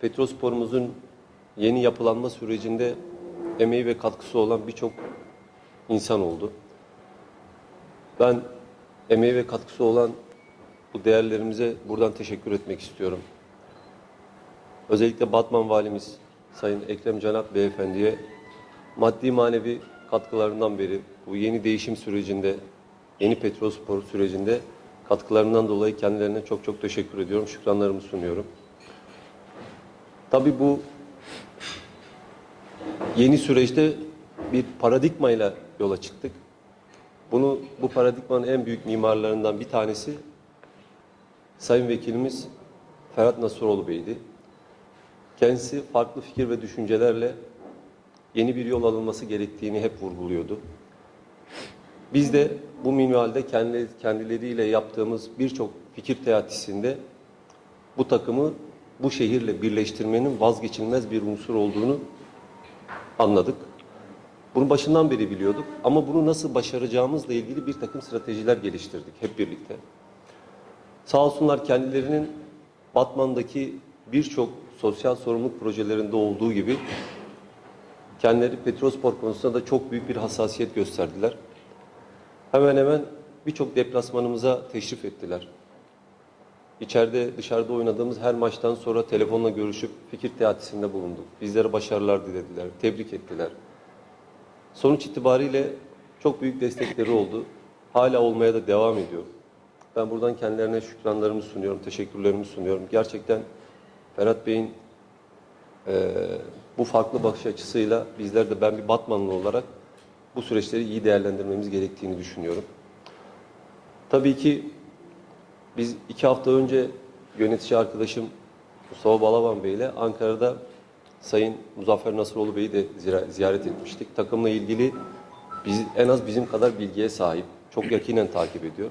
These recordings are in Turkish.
Petrosporumuzun yeni yapılanma sürecinde emeği ve katkısı olan birçok insan oldu. Ben emeği ve katkısı olan bu değerlerimize buradan teşekkür etmek istiyorum. Özellikle Batman Valimiz Sayın Ekrem Canap Beyefendi'ye maddi manevi katkılarından beri bu yeni değişim sürecinde, yeni Petrospor sürecinde katkılarından dolayı kendilerine çok çok teşekkür ediyorum. Şükranlarımı sunuyorum. Tabii bu yeni süreçte bir paradigmayla yola çıktık. Bunu bu paradigmanın en büyük mimarlarından bir tanesi Sayın Vekilimiz Ferhat Nasıroğlu Bey'di. Kendisi farklı fikir ve düşüncelerle yeni bir yol alınması gerektiğini hep vurguluyordu. Biz de bu minvalde kendi, kendileriyle yaptığımız birçok fikir teatisinde bu takımı bu şehirle birleştirmenin vazgeçilmez bir unsur olduğunu anladık. Bunu başından beri biliyorduk ama bunu nasıl başaracağımızla ilgili bir takım stratejiler geliştirdik hep birlikte. Sağ olsunlar kendilerinin Batman'daki birçok sosyal sorumluluk projelerinde olduğu gibi kendileri Petrospor konusunda da çok büyük bir hassasiyet gösterdiler. Hemen hemen birçok deplasmanımıza teşrif ettiler. İçeride dışarıda oynadığımız her maçtan sonra telefonla görüşüp fikir teatisinde bulunduk. Bizlere başarılar dilediler, tebrik ettiler. Sonuç itibariyle çok büyük destekleri oldu. Hala olmaya da devam ediyor. Ben buradan kendilerine şükranlarımı sunuyorum, teşekkürlerimi sunuyorum. Gerçekten Ferhat Bey'in eee, bu farklı bakış açısıyla bizler de ben bir Batmanlı olarak bu süreçleri iyi değerlendirmemiz gerektiğini düşünüyorum. Tabii ki biz iki hafta önce yönetici arkadaşım Mustafa Balaban Bey ile Ankara'da Sayın Muzaffer Nasıroğlu Bey'i de ziyaret etmiştik. Takımla ilgili biz, en az bizim kadar bilgiye sahip, çok yakinen takip ediyor.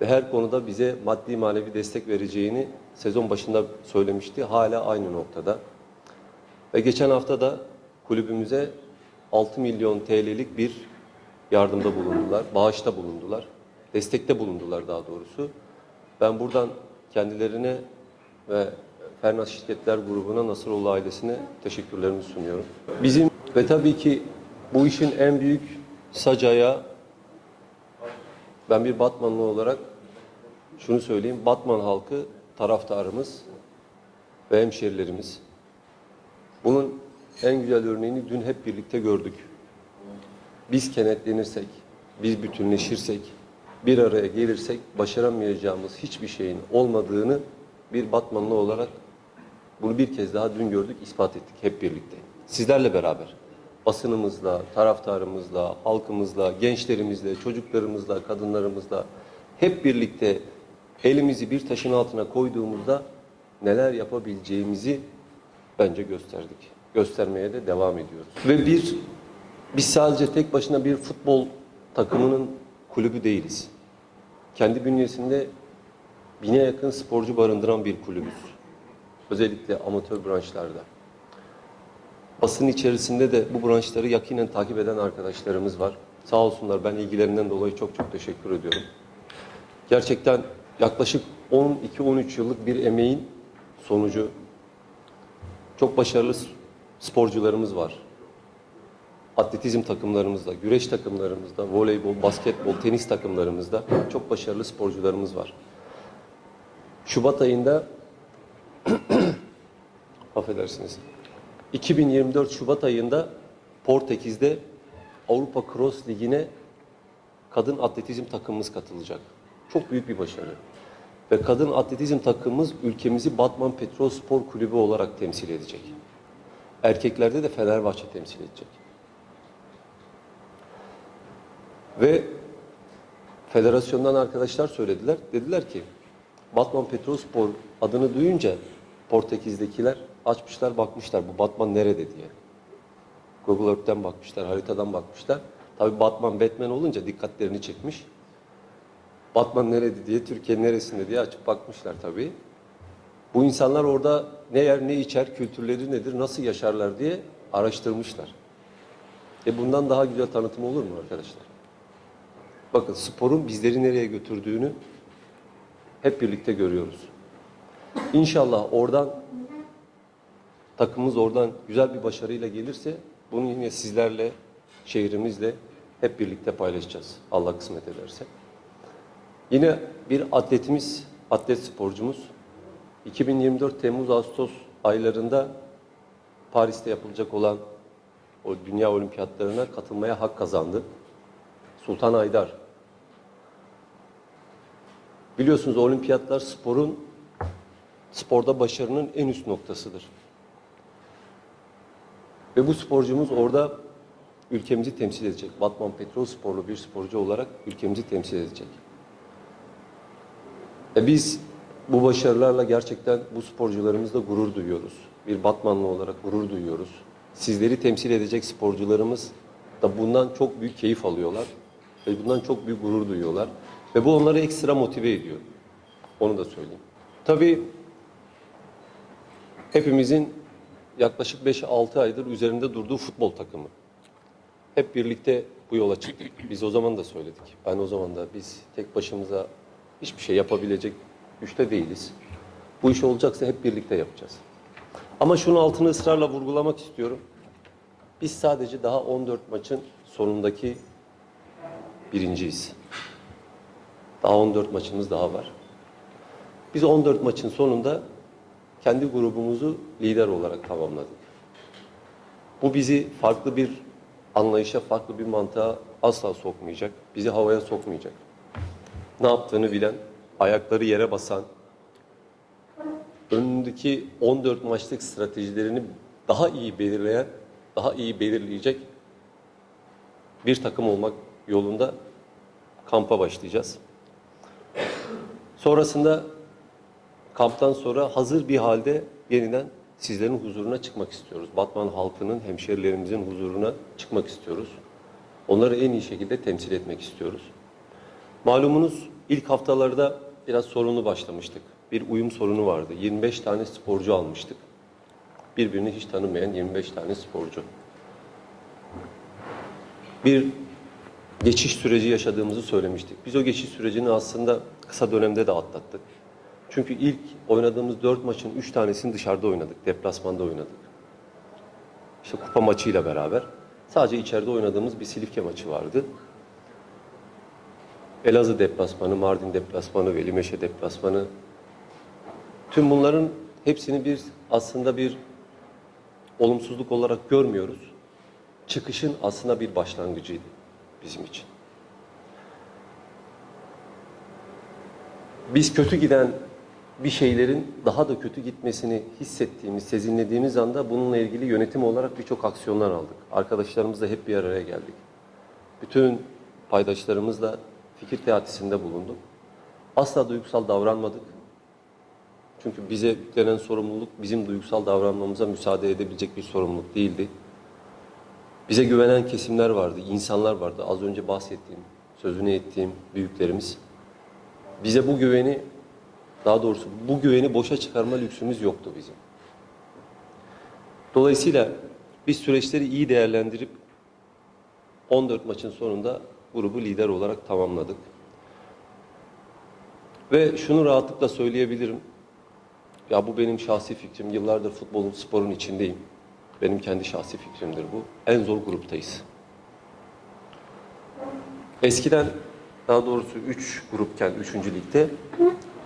Ve her konuda bize maddi manevi destek vereceğini sezon başında söylemişti. Hala aynı noktada. Ve geçen hafta da kulübümüze 6 milyon TL'lik bir yardımda bulundular, bağışta bulundular, destekte bulundular daha doğrusu. Ben buradan kendilerine ve Fernas Şirketler Grubu'na, Nasıroğlu ailesine teşekkürlerimi sunuyorum. Bizim ve tabii ki bu işin en büyük sac ayağı ben bir Batmanlı olarak şunu söyleyeyim. Batman halkı taraftarımız ve hemşerilerimiz. Bunun en güzel örneğini dün hep birlikte gördük. Biz kenetlenirsek, biz bütünleşirsek, bir araya gelirsek başaramayacağımız hiçbir şeyin olmadığını bir Batmanlı olarak bunu bir kez daha dün gördük, ispat ettik hep birlikte. Sizlerle beraber basınımızla, taraftarımızla, halkımızla, gençlerimizle, çocuklarımızla, kadınlarımızla hep birlikte elimizi bir taşın altına koyduğumuzda neler yapabileceğimizi bence gösterdik. Göstermeye de devam ediyoruz. Ve bir, biz sadece tek başına bir futbol takımının kulübü değiliz. Kendi bünyesinde bine yakın sporcu barındıran bir kulübüz. Özellikle amatör branşlarda. Basın içerisinde de bu branşları yakinen takip eden arkadaşlarımız var. Sağ olsunlar ben ilgilerinden dolayı çok çok teşekkür ediyorum. Gerçekten yaklaşık 12-13 yıllık bir emeğin sonucu çok başarılı sporcularımız var. Atletizm takımlarımızda, güreş takımlarımızda, voleybol, basketbol, tenis takımlarımızda çok başarılı sporcularımız var. Şubat ayında affedersiniz. 2024 Şubat ayında Portekiz'de Avrupa Cross Ligi'ne kadın atletizm takımımız katılacak. Çok büyük bir başarı. Ve kadın atletizm takımımız ülkemizi Batman Petrol Spor Kulübü olarak temsil edecek. Erkeklerde de Fenerbahçe temsil edecek. Ve federasyondan arkadaşlar söylediler. Dediler ki Batman Petrospor adını duyunca Portekiz'dekiler açmışlar bakmışlar bu Batman nerede diye. Google Earth'ten bakmışlar, haritadan bakmışlar. Tabii Batman Batman olunca dikkatlerini çekmiş. Batman nerede diye, Türkiye neresinde diye açıp bakmışlar tabii. Bu insanlar orada ne yer ne içer, kültürleri nedir, nasıl yaşarlar diye araştırmışlar. E bundan daha güzel tanıtım olur mu arkadaşlar? Bakın sporun bizleri nereye götürdüğünü hep birlikte görüyoruz. İnşallah oradan takımımız oradan güzel bir başarıyla gelirse bunu yine sizlerle, şehrimizle hep birlikte paylaşacağız. Allah kısmet ederse. Yine bir atletimiz, atlet sporcumuz 2024 Temmuz-Ağustos aylarında Paris'te yapılacak olan o dünya olimpiyatlarına katılmaya hak kazandı. Sultan Aydar. Biliyorsunuz olimpiyatlar sporun sporda başarının en üst noktasıdır. Ve bu sporcumuz orada ülkemizi temsil edecek. Batman Petrol sporlu bir sporcu olarak ülkemizi temsil edecek. E biz bu başarılarla gerçekten bu sporcularımızla gurur duyuyoruz. Bir Batmanlı olarak gurur duyuyoruz. Sizleri temsil edecek sporcularımız da bundan çok büyük keyif alıyorlar. Ve bundan çok büyük gurur duyuyorlar. Ve bu onları ekstra motive ediyor. Onu da söyleyeyim. Tabii hepimizin yaklaşık 5-6 aydır üzerinde durduğu futbol takımı. Hep birlikte bu yola çıktık. Biz o zaman da söyledik. Ben o zaman da biz tek başımıza hiçbir şey yapabilecek güçte değiliz. Bu iş olacaksa hep birlikte yapacağız. Ama şunu altını ısrarla vurgulamak istiyorum. Biz sadece daha 14 maçın sonundaki birinciyiz. Daha 14 maçımız daha var. Biz 14 maçın sonunda kendi grubumuzu lider olarak tamamladık. Bu bizi farklı bir anlayışa, farklı bir mantığa asla sokmayacak. Bizi havaya sokmayacak. Ne yaptığını bilen, ayakları yere basan, önündeki 14 maçlık stratejilerini daha iyi belirleyen, daha iyi belirleyecek bir takım olmak yolunda kampa başlayacağız. Sonrasında kamptan sonra hazır bir halde yeniden sizlerin huzuruna çıkmak istiyoruz. Batman halkının, hemşerilerimizin huzuruna çıkmak istiyoruz. Onları en iyi şekilde temsil etmek istiyoruz. Malumunuz ilk haftalarda biraz sorunlu başlamıştık. Bir uyum sorunu vardı. 25 tane sporcu almıştık. Birbirini hiç tanımayan 25 tane sporcu. Bir geçiş süreci yaşadığımızı söylemiştik. Biz o geçiş sürecini aslında kısa dönemde de atlattık. Çünkü ilk oynadığımız 4 maçın 3 tanesini dışarıda oynadık. Deplasmanda oynadık. İşte kupa maçıyla beraber. Sadece içeride oynadığımız bir Silifke maçı vardı. Elazığ deplasmanı, Mardin deplasmanı, Velimeşe deplasmanı. Tüm bunların hepsini bir aslında bir olumsuzluk olarak görmüyoruz. Çıkışın aslında bir başlangıcıydı bizim için. Biz kötü giden bir şeylerin daha da kötü gitmesini hissettiğimiz, sezinlediğimiz anda bununla ilgili yönetim olarak birçok aksiyonlar aldık. Arkadaşlarımızla hep bir araya geldik. Bütün paydaşlarımızla fikir teatisinde bulunduk. Asla duygusal davranmadık. Çünkü bize yüklenen sorumluluk bizim duygusal davranmamıza müsaade edebilecek bir sorumluluk değildi. Bize güvenen kesimler vardı, insanlar vardı. Az önce bahsettiğim, sözünü ettiğim büyüklerimiz. Bize bu güveni, daha doğrusu bu güveni boşa çıkarma lüksümüz yoktu bizim. Dolayısıyla biz süreçleri iyi değerlendirip 14 maçın sonunda grubu lider olarak tamamladık. Ve şunu rahatlıkla söyleyebilirim. Ya bu benim şahsi fikrim. Yıllardır futbolun, sporun içindeyim. Benim kendi şahsi fikrimdir bu. En zor gruptayız. Eskiden daha doğrusu 3 grupken 3. ligde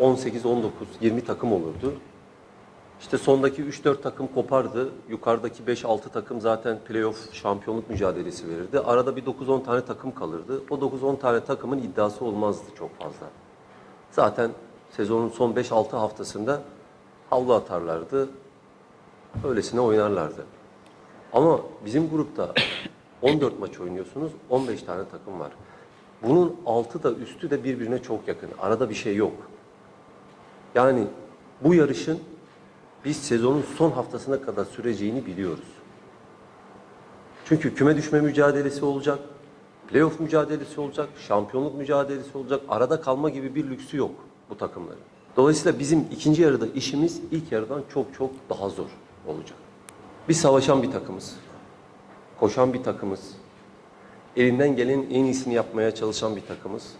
18, 19, 20 takım olurdu. İşte sondaki 3-4 takım kopardı. Yukarıdaki 5-6 takım zaten playoff şampiyonluk mücadelesi verirdi. Arada bir 9-10 tane takım kalırdı. O 9-10 tane takımın iddiası olmazdı çok fazla. Zaten sezonun son 5-6 haftasında havlu atarlardı. Öylesine oynarlardı. Ama bizim grupta 14 maç oynuyorsunuz, 15 tane takım var. Bunun altı da üstü de birbirine çok yakın. Arada bir şey yok. Yani bu yarışın biz sezonun son haftasına kadar süreceğini biliyoruz. Çünkü küme düşme mücadelesi olacak, playoff mücadelesi olacak, şampiyonluk mücadelesi olacak. Arada kalma gibi bir lüksü yok bu takımların. Dolayısıyla bizim ikinci yarıda işimiz ilk yarıdan çok çok daha zor olacak. Biz savaşan bir takımız. Koşan bir takımız. Elinden gelenin en iyisini yapmaya çalışan bir takımız.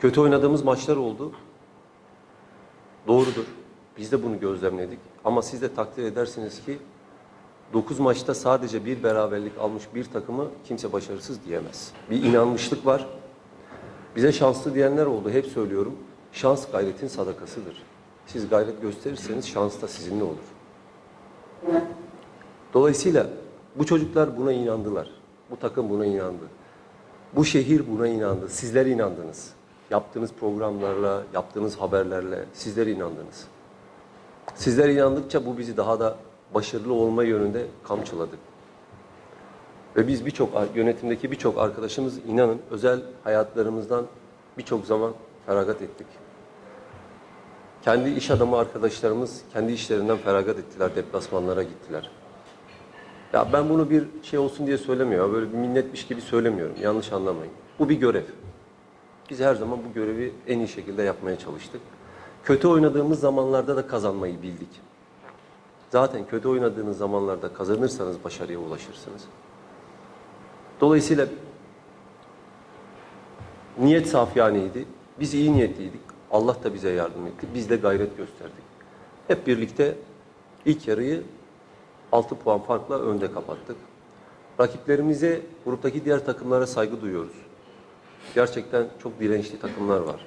Kötü oynadığımız maçlar oldu. Doğrudur. Biz de bunu gözlemledik. Ama siz de takdir edersiniz ki 9 maçta sadece bir beraberlik almış bir takımı kimse başarısız diyemez. Bir inanmışlık var. Bize şanslı diyenler oldu. Hep söylüyorum. Şans gayretin sadakasıdır. Siz gayret gösterirseniz şans da sizinle olur. Dolayısıyla bu çocuklar buna inandılar. Bu takım buna inandı. Bu şehir buna inandı. Sizler inandınız. Yaptığınız programlarla, yaptığınız haberlerle sizler inandınız. Sizler inandıkça bu bizi daha da başarılı olma yönünde kamçıladı. Ve biz birçok yönetimdeki birçok arkadaşımız inanın özel hayatlarımızdan birçok zaman feragat ettik. Kendi iş adamı arkadaşlarımız kendi işlerinden feragat ettiler, deplasmanlara gittiler. Ya ben bunu bir şey olsun diye söylemiyorum. Böyle bir minnetmiş gibi söylemiyorum. Yanlış anlamayın. Bu bir görev. Biz her zaman bu görevi en iyi şekilde yapmaya çalıştık. Kötü oynadığımız zamanlarda da kazanmayı bildik. Zaten kötü oynadığınız zamanlarda kazanırsanız başarıya ulaşırsınız. Dolayısıyla niyet safyaneydi. Biz iyi niyetliydik. Allah da bize yardım etti. Biz de gayret gösterdik. Hep birlikte ilk yarıyı 6 puan farkla önde kapattık. Rakiplerimize, gruptaki diğer takımlara saygı duyuyoruz. Gerçekten çok dirençli takımlar var.